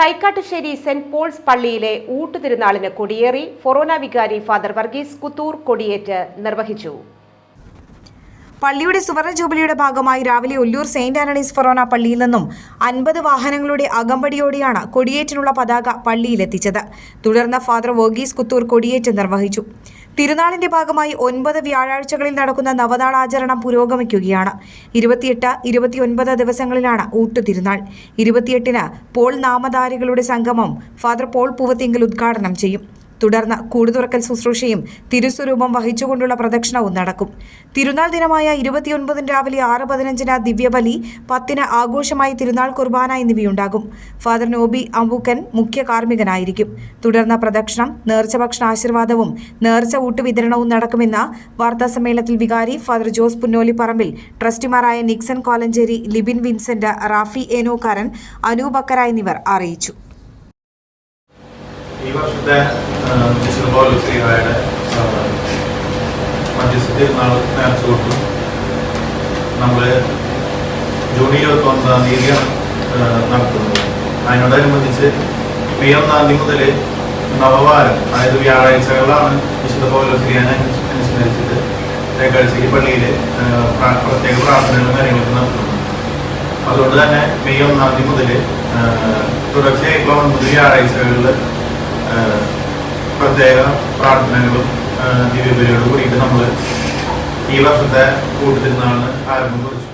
Thaikkattussery saint Paul's പള്ളിയിലെ ഊട്ടുതിരുനാളിന് കൊടിയേറി ഫൊറോന വികാരി father Varghese Kuthur കൊടിയേറ്റ് നിർവഹിച്ചു. പള്ളിയുടെ സുവർണ ജൂബിലിയുടെ ഭാഗമായി രാവിലെ ഒല്ലൂർ സെയിന്റ് ആന്റണീസ് ഫൊറോന പള്ളിയിൽ നിന്നും അൻപത് വാഹനങ്ങളുടെ അകമ്പടിയോടെയാണ് കൊടിയേറ്റിനുള്ള പതാക പള്ളിയിലെത്തിച്ചത്. തുടർന്ന് ഫാദർ വർഗീസ് കുത്തൂർ കൊടിയേറ്റ് നിർവഹിച്ചു. തിരുനാളിന്റെ ഭാഗമായി ഒൻപത് വ്യാഴാഴ്ചകളിൽ നടക്കുന്ന നവനാളാചരണം പുരോഗമിക്കുകയാണ്. ഇരുപത്തിയെട്ട് ഇരുപത്തിയൊൻപത് ദിവസങ്ങളിലാണ് ഊട്ടു തിരുനാൾ. ഇരുപത്തിയെട്ടിന് പോൾ നാമധാരികളുടെ സംഗമം ഫാദർ പോൾ പൂവത്തിങ്കൽ ഉദ്ഘാടനം ചെയ്യും. തുടർന്ന് കൂടുതുറക്കൽ ശുശ്രൂഷയും തിരുസ്വരൂപം വഹിച്ചുകൊണ്ടുള്ള പ്രദക്ഷിണവും നടക്കും. തിരുനാൾ ദിനമായ ഇരുപത്തിയൊൻപതിന് രാവിലെ ആറ് പതിനഞ്ചിന് ദിവ്യബലി പത്തിന് ആഘോഷമായി തിരുനാൾ കുർബാന എന്നിവയുണ്ടാകും. ഫാദർ നോബി അമ്പൂക്കൻ മുഖ്യ കാർമ്മികനായിരിക്കും. തുടർന്ന് പ്രദക്ഷിണം നേർച്ച ഭക്ഷണ ആശീർവാദവും നേർച്ച ഊട്ട് വിതരണവും നടക്കുമെന്ന് വാർത്താസമ്മേളനത്തിൽ വികാരി ഫാദർ ജോസ് പുന്നോലിപ്പറമ്പിൽ ട്രസ്റ്റിമാരായ നിക്സൺ കോലഞ്ചേരി ലിബിൻ വിൻസെന്റ് റാഫി ഏനോക്കാരൻ അനൂപക്കര എന്നിവർ അറിയിച്ചു. ഈ വർഷത്തെ വിശുദ്ധ പൗലോസ്ലിഹായുടെ മധ്യസ്ഥത്തിൽ നാൾ നേർച്ച കൊടുത്തു. നമ്മൾ ജൂൺ ഇരുപത്തി ഒന്നാം തീയതിയാണ് നടത്തുന്നത് അതിനോടനുബന്ധിച്ച് മെയ് ഒന്നാം തീയതി മുതൽ നവവാരം അതായത് വ്യാഴാഴ്ചകളാണ് വിശുദ്ധ പൗലോസ്ലിഹാനെ അനുസ്മരിച്ചിട്ട് തേക്കാഴ്ചയ്ക്ക് പള്ളിയിൽ പ്രത്യേക പ്രാർത്ഥനകളും കാര്യങ്ങളൊക്കെ നടത്തുന്നു. അതുകൊണ്ട് തന്നെ മെയ് ഒന്നാം തീയതി മുതൽ തുടർച്ചയായിട്ടുള്ള ഒൻപത് വ്യാഴാഴ്ചകളിൽ പ്രത്യേക പ്രാർത്ഥനകളും ദിവ്യബലിയോടും കൂടിയിട്ട് നമ്മൾ ഈ വർഷത്തെ നിന്നാണ് ആരംഭം കുറിച്ചു.